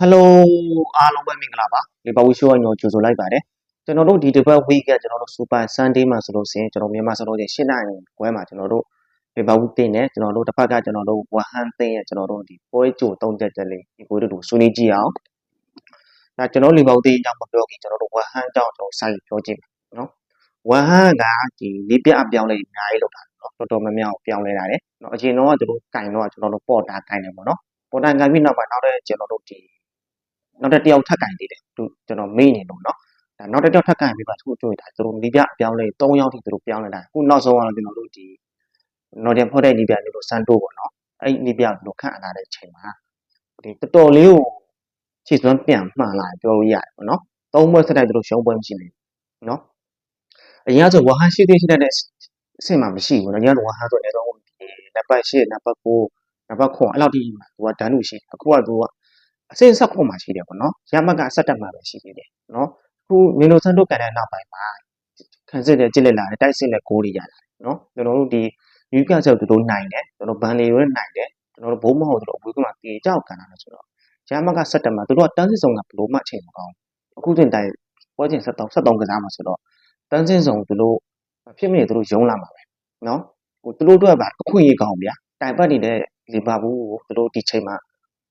ဟယ်လိုအားလုံးပဲမင်္ဂလာပါလီဗာပူးရှိုးအညောကြိုဆိုလိုက်ပါတယ်ကျွန်တော်တို့ဒီတစ်ပတ် week ကကျွန်တော်တို့ super sunday မှာဆိုလို့ရှိရင်ကျွန်တော်မြန်မာစလို့ချင်း၈နိုင်ခွဲမှာကျွန်တော်တို့လီဗာပူးတင်တယ်ကျွန်တော်တို့တစ်ဖက်ကကျွန်တော်တို့ဝဟန်တင်ရဲ့ကျွန်တော်တို့ဒီပွဲကြိုသုံးချက်ချက်လေးဒီပွဲတို့ဆွေးနွေးကြည့်အောင်ဒါကျွန်တော်လီဗာပူးတင်အကြောင်းမပြောခင်ကျွန်တော်တို့ဝဟန်အကြောင်းကျွန်တော်စာရေးပြောကြည့်မယ်နော်ဝဟန်ကဒီလေးပြအပြောင်းလဲအများကြီးလုပ်တာနော်တော်တော်များများပြောင်းလဲတာတယ်နော်အရင်တော့ကျွန်တော်တို့ကင်တော့ကျွန်တော်တို့ပေါ်တာကင်တယ်ပေါ့နော်ပေါ်တာကင်ပြီးနောက်ပိုင်းနောက်တဲ့ကျွန်တော်တို့ဒီ နောက်တဲ့တယောက်ထပ်ကင်သေးတယ်သူကျွန်တော်မေ့နေလို့နော်ဒါနောက်တစ်ယောက်ထပ်ကင်ပြီးပါသူ့တွေ့တာသူတို့လေးပြအပြောင်းလဲ၃ယောက်ထိသူတို့ပြောင်းလဲတာခုနောက်ဆုံးကတော့ကျွန်တော်တို့ဒီနော်ပြန်ဖောက်တဲ့လေးပြလို့စန်တိုးပေါ့နော်အဲ့လေးပြလို့ခန့်အပ်လာတဲ့အချိန်မှာဒီတော်တော်လေးကိုခြေစွမ်းပြန်မှန်လာပြောလို့ရတယ်ပေါ့နော်သုံးပွဲဆက်တိုက်သူတို့ရှုံးပွဲမရှိဘူးနော်အရင်ကဆိုဝဟန်ရှိသေးရှိတဲ့အဆင့်မှာမရှိဘူးနော်ညတော့ဝဟန်ဆိုလည်းတော့နံပါတ်8နံပါတ်9နံပါတ်9အဲ့လောက်ထိမှာသူကဒန်းလူရှိအခုကသူက အဆင့်ဆက်ဖို့မှာရှိတယ်ပေါ့နော်ရမကဆက်တက်မှာပဲရှိသေးတယ်နော်အခုမင်းတို့ဆန်တို့ကန်တဲ့နောက်ပိုင်းမှာခံစစ်တဲ့ကြစ်လက်လာတယ်တိုက်စစ်လက်ကိုးတွေရလာတယ်နော်ကျွန်တော်တို့ဒီယူကဆက်သူတို့နိုင်တယ်ကျွန်တော်ဘန်လီရိုနဲ့နိုင်တယ်ကျွန်တော်တို့ဘိုးမဟုတ်တို့အဝေးကမှပြေကြောက်ကန်တာလို့ဆိုတော့ရမကဆက်တက်မှာသူတို့ကတန်းစစ်ဆောင်ကဘလို့မှအချိန်မကောင်းအခုတင်တိုင်ပွဲချင်း73 73ကစားမှာဆိုတော့တန်းစစ်ဆောင်သူတို့ဖြစ်မနေသူတို့ယုံလာမှာပဲနော်ဟိုသူတို့တို့ကအခွင့်အရေးကောင်းဗျာတိုင်ပတ်နေတဲ့လီဗာပူးကိုသူတို့ဒီချိန်မှာ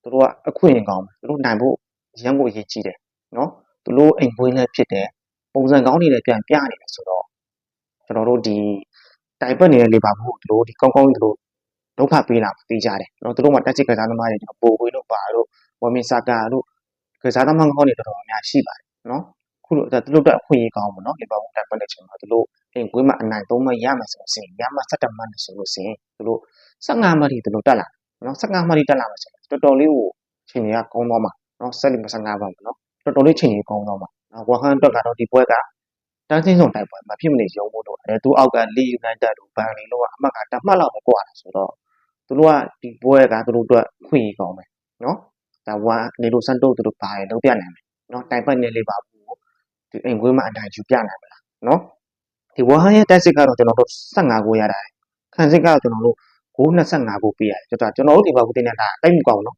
သူတို့ကအခွင့်အရေးကောင်းသူတို့နိုင်ဖို့ရန်ကိုအရေးကြီးတယ်နော်သူတို့အိမ်ပွေးလည်းဖြစ်တယ်ပုံစံကောင်းတွေလည်းပြန်ပြနေတယ်ဆိုတော့ကျွန်တော်တို့ဒီတိုင်ပတ်နေတဲ့လီဗာပူးကိုသူတို့ဒီကောင်းကောင်းသူတို့ဒုက္ခပေးလာသိကြတယ်နော်သူတို့မှာတက်ချစ်ကစားသမားတွေကျွန်တော်ပိုပွေးတို့ပါတို့ဝမင်ဆာကာတို့ကစားသမားကောင်းတွေတော်တော်များရှိပါတယ်နော်ခုလိုသူတို့အတွက်အခွင့်အရေးကောင်းပါနော်လီဗာပူးတိုင်ပတ်တဲ့ချိန်မှာသူတို့အိမ်ကွေးမှာအနိုင်သုံးမှရမှာဆိုလို့ရှိရင်ရမှာ17မှတ်နဲ့ဆိုလို့ရှိရင်သူတို့15မှတ်ထိသူတို့တက်လာနော်15မှတ်ထိတက်လာမှာဆို တော့တော်တော်လေးကိုချိန်တွေကကောင်းသွားမှာနော်ဆက်ပြီး15ပါမှာနော်တော်တော်လေးချိန်တွေကောင်းသွားမှာနော်ဝဟန်အတွက်ကတော့ဒီပွဲကတန်းစင်းစုံတိုက်ပွဲမှာဖြစ်မနေရုံဖို့တော့အဲသူအောက်ကလီယူနိုက်တက်တို့ဘန်လီတို့ကအမှတ်ကတမှတ်လောက်ပဲကွာတာဆိုတော့သူတို့ကဒီပွဲကသူတို့အတွက်ခွင့်ရကောင်းမယ်နော်ဒါဝမ်နေလိုစန်တိုသူတို့ပါရလုံးပြနိုင်မယ်နော်တိုင်ပတ်နေလေးပါဘူးဒီအိမ်ကွေးမှာအနိုင်ယူပြနိုင်မလားနော်ဒီဝဟန်ရဲ့တက်စစ်ကတော့ကျွန်တော်တို့15ကိုရတာခံစစ်ကတော့ကျွန်တော်တို့ ဂိုး25ကိုပေးရတယ်ကျွန်တော်တို့ဒီဘက်ကိုတင်နေတာတိတ်မကောင်းနော်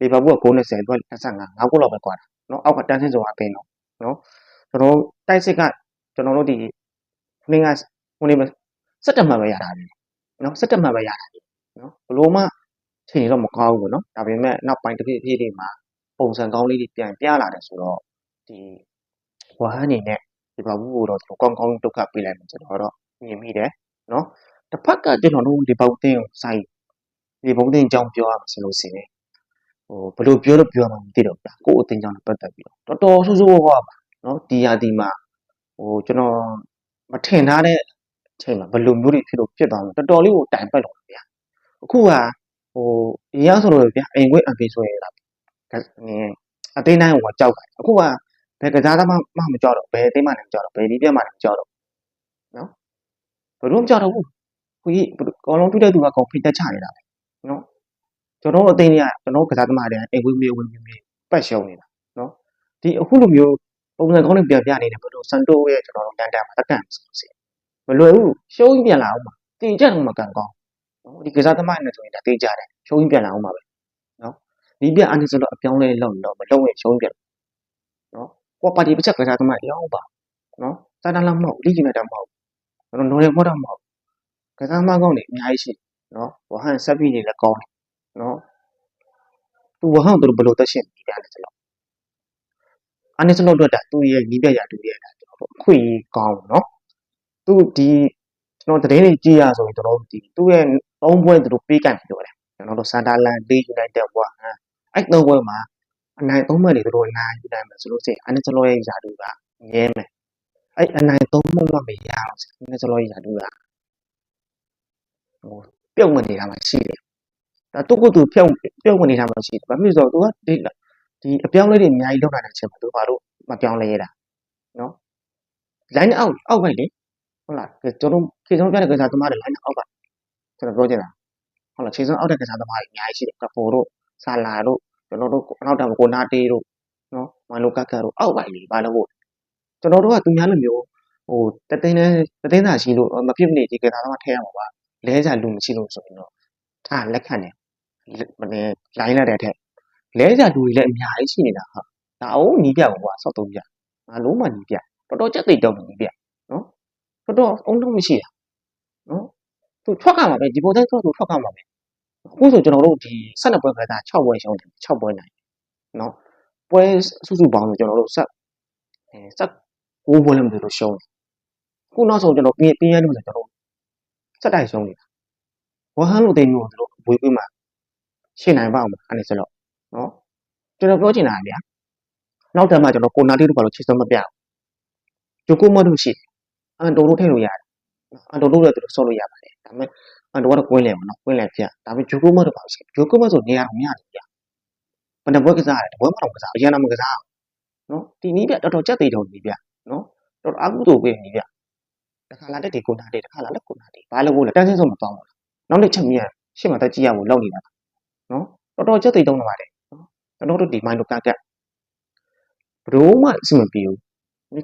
ဒီဘက်ကဂိုး20သူက25 5ကိုလောက်ပဲကွာတာနော်အောက်ကတန်းစင်းဆိုတာပင်းတော့နော်ကျွန်တော်တိုက်စစ်ကကျွန်တော်တို့ဒီခင်းကဟိုနေ17မှတ်ပဲရတာပြီနော်17မှတ်ပဲရတာပြီနော်ဘလို့မှချိန်တော့မကောင်းဘူးနော်ဒါပေမဲ့နောက်ပိုင်းတစ်ဖြည်းဖြည်းလေးမှာပုံစံကောင်းလေးတွေပြန်ပြလာတယ်ဆိုတော့ဒီဝါဟန်အနေနဲ့ဒီဘဘူးကိုတော့သူကောင်းကောင်းဒုက္ခပေးလိုက်မယ်ကျွန်တော်တော့မြင်မိတယ်နော် တစ်ဖက်ကကျွန်တော်တို့ဒီဘောက်တင်းကိုစိုက်ဒီဘုံတင်းအကြောင်းပြောရမှာဆိုလို့ရှိရင်ဟိုဘယ်လိုပြောလို့ပြောမှမသိတော့ဘူးလားကိုယ့်အတင်းကြောင့်ပတ်သက်ပြီးတော့တော်တော်ဆူဆူဝါးဝါပါနော်ဒီယာဒီမှာဟိုကျွန်တော်မထင်ထားတဲ့အချိန်မှာဘယ်လိုမျိုးတွေဖြစ်လို့ဖြစ်သွားမှာတော်တော်လေးကိုတိုင်ပတ်တော့ဗျာအခုကဟိုအရင်ဆိုလို့ဗျာအိမ်ခွေးအဖေဆိုရင်လားအသေးနိုင်ဟိုကြောက်တယ်အခုကဘယ်ကစားသမားမှမကြောက်တော့ဘယ်အသေးမှလည်းမကြောက်တော့ဘယ်ဒီပြတ်မှလည်းမကြောက်တော့နော်ဘယ်တော့မကြောက်တော့ဘူး ခွေးကောလုံးတူးတဲ့သူကကောင်ဖိတက်ချနေတာပဲနော်ကျွန်တော်အသိနေရကျွန်တော်ကစားသမားတွေအိမ်ခွေးမြေဝင်မြေမြေပတ်ရှုံနေတာနော်ဒီအခုလိုမျိုးပုံစံကောင်းတွေပြန်ပြနေတယ်ဘယ်လိုစန်တိုရဲ့ကျွန်တော်တို့တန်တန်မှာတက်ကန်ဆိုစီမလွယ်ဘူးရှုံးပြန်လာအောင်ပါတင်ကြတော့မကန်ကောင်းနော်ဒီကစားသမားနဲ့ဆိုရင်ဒါသိကြတယ်ရှုံးပြန်လာအောင်ပါပဲနော်ဒီပြအနေဆိုတော့အပြောင်းလဲလောက်တော့မလုံးရင်ရှုံးပြန်နော်ကိုပါတီပချက်ကစားသမားရောပါနော်စာတန်းလာမဟုတ်လိကျနေတာမဟုတ်ကျွန်တော်နော်ရမတော့မဟုတ် ကစားသမားကောင်းတွေအများကြီးရှိနော်ဝဟန်ဆက်ပြီးနေလည်းကောင်းတယ်နော်သူဝဟန်တို့ဘယ်လိုသက်ရှင်နေကြလဲဆိုတော့အနေစလို့အတွက်ဒါသူရဲ့နီးပြရာသူရဲ့ဒါကျွန်တော်တို့အခွင့်အရေးကောင်းနော်သူဒီကျွန်တော်တရင်လေးကြည့်ရဆိုရင်ကျွန်တော်ဒီသူ့ရဲ့သုံးပွဲသူတို့ပေးကန့်ပြောတယ်ကျွန်တော်တို့စန်တာလန်လေးယူနိုက်တက်ဘွားဟမ်အဲ့သုံးပွဲမှာအနိုင်သုံးပွဲတွေသူတို့အနိုင်ယူနိုင်မယ်ဆိုလို့ရှိရင်အနေစလို့ရဲ့ယာတူကမြဲမယ်အဲ့အနိုင်သုံးပွဲမှမရအောင်အနေစလို့ရဲ့ယာတူက ဟိုပြုတ်မနေတာမှရှိတယ်ဒါသူ့ကိုယ်သူပြုတ်ပြုတ်မနေတာမှရှိတယ်ဘာဖြစ်လို့ဆိုတော့သူကဒီဒီအပြောင်းလဲတွေအများကြီးလုပ်လာတဲ့အချိန်မှာသူဘာလို့မပြောင်းလဲရတာနော် line out အောက်ပဲလေဟုတ်လားကျွန်တော်ခေဆုံးပြတဲ့ကစားသမားတွေ line out ပါကျွန်တော်ပြောချင်တာဟုတ်လားခြေဆုံးအောက်တဲ့ကစားသမားတွေအများကြီးရှိတယ်ကဖိုတို့ဆာလာတို့ကျွန်တော်တို့နောက်တောင်ကိုနာတေးတို့နော်မန်လိုကတ်ကတ်တို့အောက်ပါလေဘာလို့ဖို့ကျွန်တော်တို့ကသူများလိုမျိုးဟိုတသိန်းနဲ့တသိန်းသာရှိလို့မဖြစ်မနေဒီကစားသမားထဲရမှာပါ လဲကြလူမရှိလို့ဆိုရင်တော့ထားလက်ခံတယ်မင်း line လိုက်တဲ့ထက်လဲကြတူတွေလည်းအများကြီးရှိနေတာဟာဒါအုံးနီးပြကွာဆောက်သုံးပြငါလုံးမနီးပြတော်တော်ကြက်သိတုံးနီးပြနော်တော်တော်အုံတော့မရှိတာနော်သူထွက်ကမှာပဲဒီပေါ်တိုင်းတော့သူထွက်ကမှာပဲအခုဆိုကျွန်တော်တို့ဒီ12ပွဲကစား6ပွဲရှုံးတယ်6ပွဲနိုင်နော်ပွဲစုစုပေါင်းဆိုကျွန်တော်တို့ဆက်အဲဆက်9ပွဲလည်းမသိလို့ရှုံးတယ်ခုနောက်ဆုံးကျွန်တော်ပြင်းပြင်းရလို့ဆိုကျွန်တော် စက်တိုက်ရှုံးနေတာဝဟန်လို့တိမ်မျိုးတို့ဝေးပြီးမှရှင်းနိုင်ပါအောင်အဲ့ဒီဆိုတော့နော်ကျွန်တော်ပြောချင်တာကဗျာနောက်တမ်းမှကျွန်တော်ကိုနာတီတို့ဘာလို့ချစ်စမ်းမပြဘူးဂျိုကိုမတို့ရှိတယ်အန်တိုတို့ထည့်လို့ရတယ်အန်တိုတို့လည်းသူတို့ဆော့လို့ရပါတယ်ဒါပေမဲ့အန်တိုကတော့ကွင်းလဲပါနော်ကွင်းလဲပြဒါပေမဲ့ဂျိုကိုမတို့ဘာလို့ရှိဂျိုကိုမဆိုနေရာမရဘူးဗျာဘယ်နှပွဲကစားရတယ်တပွဲမှတော့ကစားအရင်ကမကစားနော်ဒီနီးပြတော်တော်ကြက်သေးတုံးနီးပြနော်တော်တော်အကုသို့ပဲနီးပြ တခါလာတက်ဒီကိုနာတေတခါလာလက်ကိုနာတေဘာလို့ကိုလဲတန်းစင်းဆုံးမပေါင်းဘူးနောက်တစ်ချက်မြင်ရှေ့မှာတက်ကြည့်ရဖို့လောက်နေတာနော်တော်တော်ကြက်သေးတုံးနေပါတယ်နော်ကျွန်တော်တို့ဒီမိုင်းလိုကကက်ဘယ်တော့မှအဆင်မပြေဘူး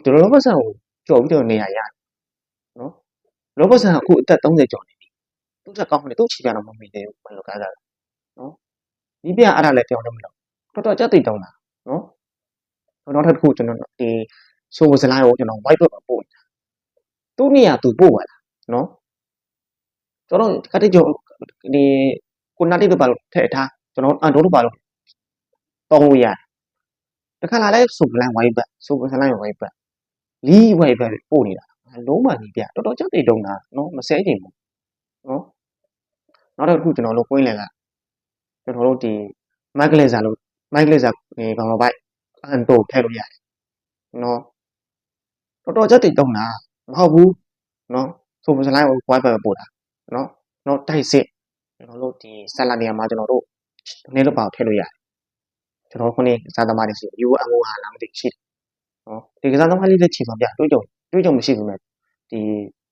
ဒီလောဘဆန်ကိုကြော်ပြီးတော့နေရရတယ်နော်လောဘဆန်ကအခုအသက်30ကျော်နေပြီသူ့ချက်ကောင်းတယ်သူ့ချီပြတော့မမိသေးဘူးမိုင်းလိုကကက်နော်ဒီပြအဲ့ဒါလည်းပြောင်းတော့မလို့တော်တော်ကြက်သေးတုံးတာနော်နောက်တစ်ခုကျွန်တော်ဒီဆိုဝစလိုင်းကိုကျွန်တော် white ဘက်မှာပို့နေတာ သူ့နေရာသူပို့ပါလားနော်ကျွန်တော်ကတိကျော်ဒီကိုနာတိတို့ပါလို့ထည့်ထားကျွန်တော်အန်တိုတို့ပါလို့တောင်းလို့ရတယ်တခါလာလဲဆိုပလန် white ဘက်ဆိုပလန် white ဘက်လီ white ဘက်ပို့နေတာလုံးမနေပြတော်တော်ကြက်သေးတုံးတာနော်မဆဲချင်ဘူးနော်နောက်တစ်ခုကျွန်တော်တို့ကွင်းလည်ကကျွန်တော်တို့ဒီ Mike Laser လို့ Mike Laser ဒီဘာမှဘိုက်အန်တိုထည့်လို့ရတယ်နော်တော်တော်ကြက်တိတ်တုံးတာ မဟုတ်ဘူးနော်ဆိုပစလိုင်းကို white ဘက်ပို့တာနော်နော်တိုက်စစ်ကျွန်တော်တို့ဒီဆက်လာနေရာမှာကျွန်တော်တို့နည်းတော့ပါထည့်လို့ရတယ်ကျွန်တော်ခုနေစားသမားတွေရှိ UMO ဟာလားမသိရှိတယ်နော်ဒီကစားသမားလေးလည်းခြေဆောင်ပြတွေးကြုံတွေးကြုံမရှိဘူးမဲ့ဒီ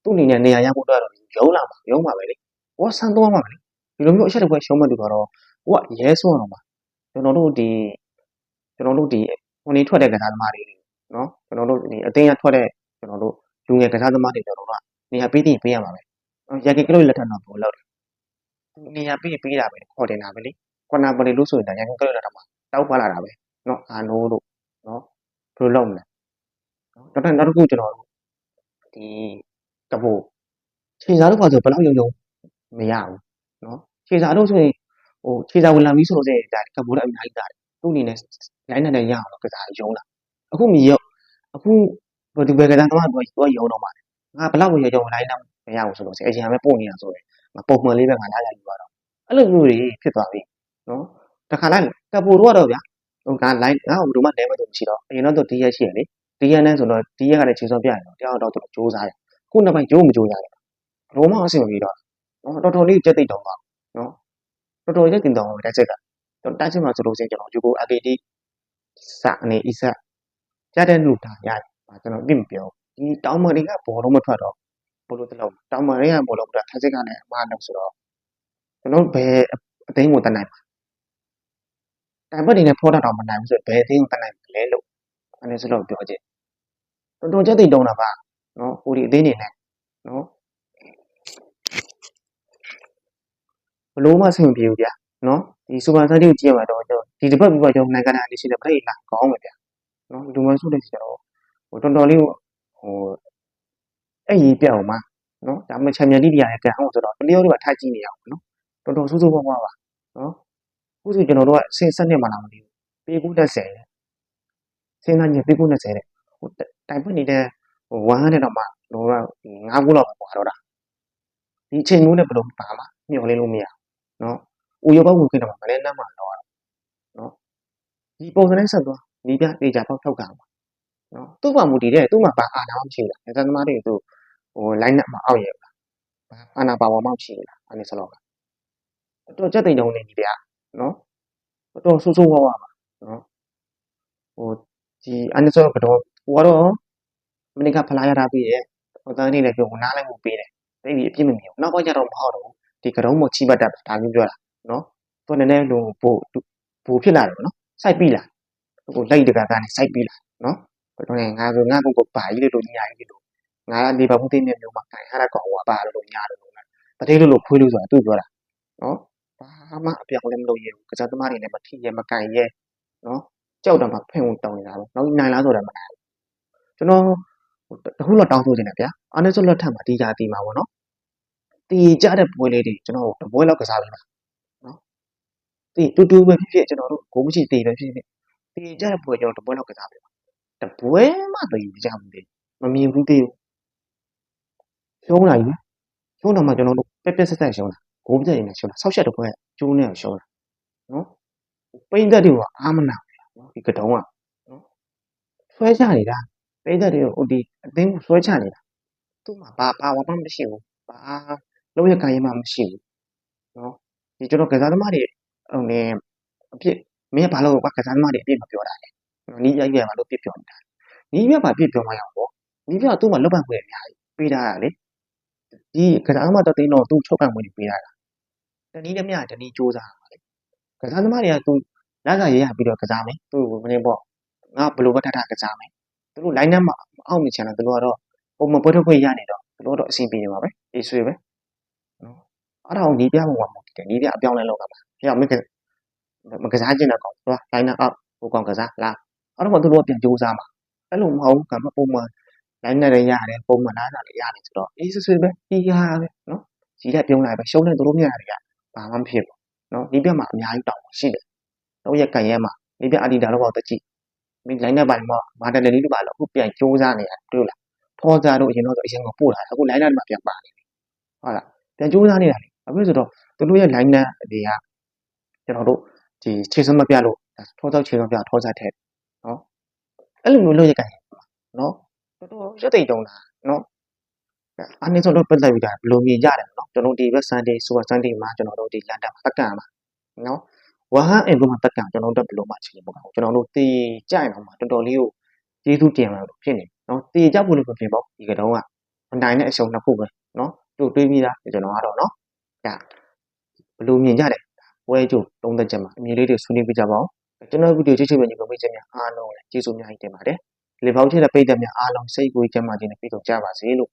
သူ့အနေနဲ့နေရာရဖို့အတွက်တော့ရုံးလာမှာရုံးမှာပဲလေဟောဆန်းသွားမှာပဲလေဒီလိုမျိုးအချက်တစ်ခွဲရှုံးမဲ့သူကတော့ဟိုကရဲစွန်းအောင်ပါကျွန်တော်တို့ဒီကျွန်တော်တို့ဒီဟိုနေထွက်တဲ့ကစားသမားတွေနော်ကျွန်တော်တို့ဒီအတင်းရထွက်တဲ့ကျွန်တော်တို့ လူငယ်ကစားသမားတွေကျွန်တော်တို့ကနေရာပေးတည်ပေးရမှာပဲရက်ကကလို့လက်ထပ်တော့ပို့လောက်တယ်နေရာပေးပေးတာပဲခေါ်တင်တာပဲလေကွန်နာပလီလို့ဆိုရင်ရက်ကကလို့လက်ထပ်မှာတောက်ပါလာတာပဲနော်အာနိုးတို့နော်ဘယ်လိုလုပ်မလဲနော်တော်တော်နောက်တစ်ခုကျွန်တော်ဒီတပိုးခြေစားတော့ပါဆိုဘယ်လောက်ယုံယုံမရဘူးနော်ခြေစားတော့ဆိုရင်ဟိုခြေစားဝင်လာပြီးဆိုတော့ဒါကပိုးလည်းအများကြီးတာတယ်သူ့အနေနဲ့လိုင်းနဲ့လည်းရအောင်တော့ကစားရုံးလာအခုမရောက်အခု ဘယ်သူပဲကစားတော့တော့ရုံးတော့မှာငါဘလောက်ဝင်ရုံလိုင်းတော့မရဘူးဆိုလို့ဆိုအရင်ကပဲပို့နေတာဆိုရင်ပုံမှန်လေးပဲငါလာရယူပါတော့အဲ့လိုမျိုးတွေဖြစ်သွားပြီနော်တခါလိုက်ကပိုတော့တော့ဗျာဟိုက line ငါ့ကိုဘယ်သူမှလဲမလို့မရှိတော့အရင်တော့သူ DS ရှိရလေ DS နဲ့ဆိုတော့ DS ကလည်းခြေစောပြရတယ်တရားတော့သူစူးစမ်းတယ်ခုနောက်ပိုင်းဂျိုးမဂျိုးရတယ်ဘလုံးမအဆင်မပြေတော့နော်တော်တော်လေးကြက်သိတော့ပါနော်တော်တော်ရက်တင်တော့တိုက်ချက်ကကျွန်တော်တိုက်ချက်မှာဆိုလို့ရှိရင်ကျွန်တော်ယူကို AKD စအနေအစရတဲ့လူတာရတယ် ကျွန်တော်ပြမပြောဒီတောင်းမတွေကဘောလုံးမထွက်တော့ဘလို့တလုံးတောင်းမတွေကဘောလုံးထွက်ထားချက်ကလည်းအမှားတော့ဆိုတော့ကျွန်တော်ဘယ်အသိန်းကိုတတ်နိုင်တိုင်ပတ်နေနဲ့ဖောတာတော့မနိုင်ဘူးဆိုဘယ်အသိန်းကိုတတ်နိုင်မလဲလို့အဲ့ဒါဆိုတော့ပြောချင်တော်တော်ကြက်သိတုံးတာပါနော်ဟိုဒီအသိန်းနေနဲ့နော်ဘလို့မှဆင်ပြေဘူးဗျာနော်ဒီစူပါဆိုင်ကိုကြည့်ရမှာတော့ကျွန်တော်ဒီတစ်ပတ်ပြီးတော့ကျွန်တော်နိုင်ကနာလေးရှိတယ်ပြိတ်လာကောင်းမယ်ဗျာနော်လူမဆုတဲ့ကျွန်တော် ဟိုတော်တော်လေးဟိုအဲ့ရီပြောင်းမှာနော်ဒါမှချန်ပီယံလိပြရဲ့ကန်အောင်ဆိုတော့တလျောတွေကထိုက်ကြည့်နေရအောင်နော်တော်တော်ဆိုးဆိုးဝါးဝါးပါနော်အခုဆိုကျွန်တော်တို့ကအဆင့်စနစ်မှလာမသိဘူးပေးကူးတက်ဆယ်စဉ်းစားကြည့်ပေးကူးတက်ဆယ်တဲ့ဟိုတိုင်ပတ်နေတဲ့ဟိုဝမ်းနဲ့တော့မှတော့ငါးခုလောက်ပါတော့တာဒီအချိန်မျိုးနဲ့ဘယ်လိုပါမှာမျှော်လင့်လို့မရနော်ဦးရောပေါက်ဝင်ခင်တော့မလဲနှမ်းမှာတော့နော်ဒီပုံစံနဲ့ဆက်သွားဒီပြအေးကြပေါက်ထောက်ကမှာ နော်သူ့မှာမူတည်တဲ့သူ့မှာပါအာနာမရှိဘူးလားသသမားတွေသူဟို line နဲ့မအောက်ရဲ့လားအာနာပါဝါမောက်ရှိလားအဲ့ဒီစလောက်တော့ကြက်တိန်တုံးနေကြီးဗျာနော်တော့ဆိုးဆိုးဝါးဝါပါနော်ဟိုဒီအန်ဆိုကတော့ဟိုကတော့မနေ့ကဖလာရတာပြီးရဲ့ဟိုတန်းနေလည်းပြောနားလိုက်မှုပေးတယ်တိတ်ပြီးအပြစ်မမြင်ဘူးနောက်ပိုင်းကျတော့မဟုတ်တော့ဒီကရုံးမချိပတ်တတ်ဒါမျိုးပြောတာနော်သူနည်းနည်းလုံးဘို့ဘို့ဖြစ်လာတယ်နော်စိုက်ပြီးလာဟိုလိုက်တကကနေစိုက်ပြီးလာနော် တော့ငါဆိုငါကုတ်ပါကြီးလို့ညာကြီးလို့ငါကနေပါဘူးသိနေမျိုးမှာခိုင်ဟာရကောင်ဟောပါလို့ညာလို့တတိလို့လို့ခွေးလို့ဆိုတာသူပြောတာနော်ဘာမှအပြောင်းလဲမလုပ်ရဘူးကစားသမားတွေလည်းမထီရမကန်ရဲနော်ကြောက်တော့မှဖင်ဝင်တောင်းနေတာပဲနောက်နိုင်လားဆိုတော့မနိုင်ဘူးကျွန်တော်တခုတော့တောင်းဆိုချင်တယ်ဗျာအာနေဆိုလက်ထက်မှာဒီကြာတီမှာပေါ့နော်တီကြတဲ့ပွဲလေးတွေကျွန်တော်တပွဲလောက်ကစားပြီးပါနော်တီတူတူပဲဖြစ်ဖြစ်ကျွန်တော်တို့ကိုမရှိတီပဲဖြစ်ဖြစ်တီကြတဲ့ပွဲကျွန်တော်တပွဲလောက်ကစားပြီးပါ တပွဲမှတည်ကြဘူးလေမမြင်ဘူးသေးဘူးရှုံးလာပြီရှုံးတော့မှကျွန်တော်တို့ပက်ပက်ဆက်ဆက်ရှုံးတာကိုပြည့်ရင်လည်းရှုံးတာဆောက်ရှက်တစ်ပွဲကျိုးနေအောင်ရှုံးတာနော်ပိန်းသက်တွေကအာမနာနော်ဒီကတုံးကနော်ဆွဲချနေတာပိန်းသက်တွေကဟိုဒီအသိကိုဆွဲချနေတာသူ့မှာဘာဘာဝမှမရှိဘူးဘာလုံးရခိုင်ရမှမရှိဘူးနော်ဒီကျွန်တော်ကစားသမားတွေဟိုနေအဖြစ်မင်းကဘာလို့ကစားသမားတွေအပြစ်မပြောတာလဲ နီးရိုက်ရမှာလို့ပြစ်ပြောနေတာနီးပြပါပြစ်ပြောမှရအောင်ပေါ့နီးပြသူ့မှာလောက်ပံ့ခွင့်အများကြီးပေးထားတာလေဒီကစားသမားတသိန်းတော့သူ့ချုပ်ပံ့ခွင့်ပေးထားတာတနည်းတစ်မြတနည်းစူးစမ်းပါလေကစားသမားတွေကသူလက်ကရရပြီးတော့ကစားမယ်သူ့ကိုမင်းပေါ့ငါဘယ်လိုပဲထထကစားမယ်သူတို့ line up မှာအောက်မြချင်တယ်သူတို့ကတော့ပုံမပွဲထုတ်ခွင့်ရနေတော့သူတို့တော့အဆင်ပြေနေပါပဲအေးဆွေပဲနော်အဲ့ဒါကိုနီးပြမှာမဟုတ်တယ်နီးပြအပြောင်းလဲလုပ်တာပါပြောင်းမကမကစားချင်တော့ကောသွား line up အောက်ဟိုကောင်ကစားလား အဲ့တော့သူတို့ပြန်စူးစမ်းမှာအဲ့လိုမဟုတ်ဘူးကမပုံမှန် line နဲ့လည်းရတယ်ပုံမှန်လားတာလည်းရတယ်ဆိုတော့အေးဆွေပဲပြီးရပဲနော်ကြီးလက်ပြုံးလိုက်ပဲရှုံးနေသူတို့မြရတယ်ကဘာမှမဖြစ်ဘူးနော်နီးပြမှာအများကြီးတောင်းရှိတယ်တော့ရက်ကန်ရဲမှာနီးပြအဒီတာတော့တကြည့်မင်း line နဲ့ပိုင်းမှာမာတယ်လေးတို့ပါလို့အခုပြန်စူးစမ်းနေရတယ်တွေ့လားထောစားတို့အရင်တော့အရင်ကပို့လာအခု line နဲ့မှာပြန်ပါနေပြီဟုတ်လားပြန်စူးစမ်းနေတာလေအခုဆိုတော့သူတို့ရဲ့ line နဲ့တွေကကျွန်တော်တို့ဒီခြေစမပြလို့ထောစားခြေစမပြထောစားထက်နော် အဲ့လိုမျိုးလုပ်ရကန်နော်တော်တော်ရက်သိမ့်တုံးတာနော်အနည်းဆုံးတော့ပတ်သက်ပြီးတာဘယ်လိုမြင်ကြတယ်နော်ကျွန်တော်ဒီဘက် Sunday Super Sunday မှာကျွန်တော်တို့ဒီလန်ဒန်မှာတက်ကံမှာနော်ဝါဟန်အင်ဘုံမှာတက်ကံကျွန်တော်တို့ဘယ်လိုမှချင်လို့မကောင်းကျွန်တော်တို့တေးကြိုင်အောင်မှာတော်တော်လေးကိုကျေးဇူးတင်လာလို့ဖြစ်နေနော်တေးကြဖို့လို့ဖြစ်ပေါ့ဒီကတော့ကမနိုင်တဲ့အရှုံးနှစ်ခုပဲနော်တို့တွေးပြီးသားကျွန်တော်ကတော့နော်ဒါဘယ်လိုမြင်ကြတယ်ဝဲကျိုးသုံးသက်ချက်မှာအမြင်လေးတွေဆွေးနွေးပြကြပါအောင် ကျွန်တော်ဗီဒီယိုကြည့်ချင်တဲ့ညီကောင်မကြီးများအားလုံးလည်းကျေးဇူးများကြီးတင်ပါတယ်လေပေါင်းချတဲ့ပိတ်သက်များအားလုံးစိတ်ကိုယ်ကျမ်းမာခြင်းနဲ့ပြည့်စုံကြပါစေလို့